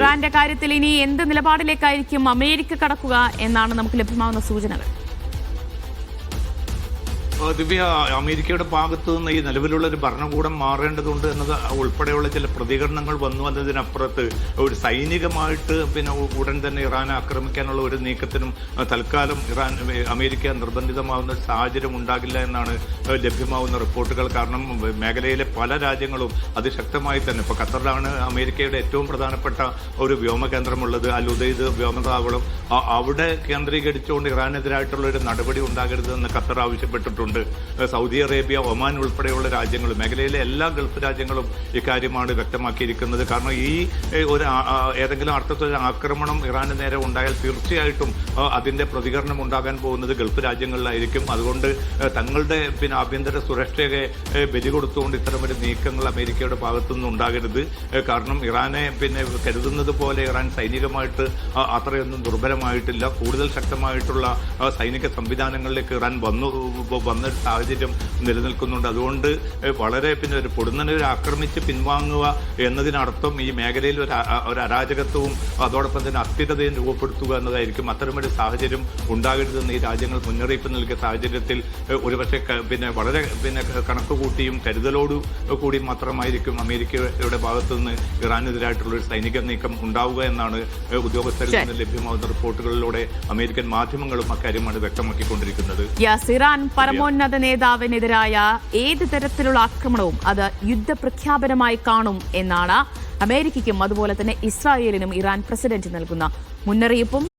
ഇറാന്റെ കാര്യത്തിൽ ഇനി എന്ത് നിലപാടിലേക്കായിരിക്കും അമേരിക്ക കടക്കുക എന്നാണ് നമുക്ക് ലഭ്യമാവുന്ന സൂചനകൾ. ദിവ്യ അമേരിക്കയുടെ ഭാഗത്തു നിന്ന് ഈ നിലവിലുള്ള ഒരു ഭരണകൂടം മാറേണ്ടതുണ്ട് എന്നത് ഉൾപ്പെടെയുള്ള ചില പ്രതികരണങ്ങൾ വന്നു എന്നതിനപ്പുറത്ത് ഒരു സൈനികമായിട്ട് പിന്നെ ഉടൻ തന്നെ ഇറാനെ ആക്രമിക്കാനുള്ള ഒരു നീക്കത്തിനും തൽക്കാലം ഇറാൻ അമേരിക്ക നിർബന്ധിതമാവുന്ന ഒരു സാഹചര്യം ഉണ്ടാകില്ല എന്നാണ് ലഭ്യമാവുന്ന റിപ്പോർട്ടുകൾ. കാരണം മേഖലയിലെ പല രാജ്യങ്ങളും അതിശക്തമായി തന്നെ ഇപ്പൊ ഖത്തറിലാണ് അമേരിക്കയുടെ ഏറ്റവും പ്രധാനപ്പെട്ട ഒരു വ്യോമ കേന്ദ്രമുള്ളത് അൽ ഉദയ്ദ് വ്യോമതാവളം. അവിടെ കേന്ദ്രീകരിച്ചുകൊണ്ട് ഇറാനെതിരായിട്ടുള്ള ഒരു നടപടി ഉണ്ടാകരുതെന്ന് ഖത്തർ ആവശ്യപ്പെട്ടിട്ടുണ്ട്. ഏഹ് സൗദി അറേബ്യ ഒമാൻ ഉൾപ്പെടെയുള്ള രാജ്യങ്ങളും മേഖലയിലെ എല്ലാ ഗൾഫ് രാജ്യങ്ങളും ഇക്കാര്യമാണ് വ്യക്തമാക്കിയിരിക്കുന്നത്. കാരണം ഈ ഒരു ഏതെങ്കിലും അർത്ഥത്തിൽ ആക്രമണം ഇറാന് നേരെ ഉണ്ടായാൽ തീർച്ചയായിട്ടും അതിന്റെ പ്രതികരണം ഉണ്ടാകാൻ പോകുന്നത് ഗൾഫ് രാജ്യങ്ങളിലായിരിക്കും. അതുകൊണ്ട് തങ്ങളുടെ പിന്നെ ആഭ്യന്തര സുരക്ഷയെ ബലി കൊടുത്തുകൊണ്ട് ഇത്തരമൊരു നീക്കങ്ങൾ അമേരിക്കയുടെ ഭാഗത്തുനിന്ന് ഉണ്ടാകരുത്. കാരണം ഇറാനെ പിന്നെ കരുതുന്നത് പോലെ ഇറാൻ സൈനികമായിട്ട് അത്രയൊന്നും ദുർബലമായിട്ടില്ല. കൂടുതൽ ശക്തമായിട്ടുള്ള സൈനിക സംവിധാനങ്ങളിലേക്ക് ഇറാൻ വന്നു വന്ന ഒരു സാഹചര്യം നിലനിൽക്കുന്നുണ്ട്. അതുകൊണ്ട് വളരെ പിന്നെ ഒരു പൊടുന്നനെ ഒരു ആക്രമിച്ച് പിൻവാങ്ങുക എന്നതിനർത്ഥം ഈ മേഖലയിൽ ഒരു ഒരു അരാജകത്വവും അതോടൊപ്പം തന്നെ അസ്ഥിരതയും രൂപപ്പെടുത്തുക എന്നതായിരിക്കും അത്തരമൊരു സാഹചര്യം ഉണ്ടാകരുതെന്ന് ഈ രാജ്യങ്ങൾ മുന്നറിയിപ്പ് നൽകിയ സാഹചര്യത്തിൽ ഒരുപക്ഷെ പിന്നെ വളരെ പിന്നെ കണക്ക് കൂട്ടിയും കരുതലോടു കൂടി മാത്രമായിരിക്കും അമേരിക്കയുടെ ഭാഗത്തു നിന്ന് ഇറാനെതിരായിട്ടുള്ള ഒരു സൈനിക നീക്കം ഉണ്ടാവുക എന്നാണ് ഉദ്യോഗസ്ഥരിൽ നിന്ന് ലഭ്യമാകുന്ന റിപ്പോർട്ടുകളിലൂടെ അമേരിക്കൻ മാധ്യമങ്ങളും അക്കാര്യമാണ് വ്യക്തമാക്കിക്കൊണ്ടിരിക്കുന്നത്. ഇറാൻ പരമോന്നത നേതാവിനെതിരായ ഏത് തരത്തിലുള്ള ആക്രമണവും അത് യുദ്ധപ്രഖ്യാപനമായി കാണും എന്നാണ് അമേരിക്കയ്ക്കും അതുപോലെ തന്നെ ഇസ്രായേലിനും ഇറാൻ പ്രസിഡന്റ് നൽകുന്ന മുന്നറിയിപ്പും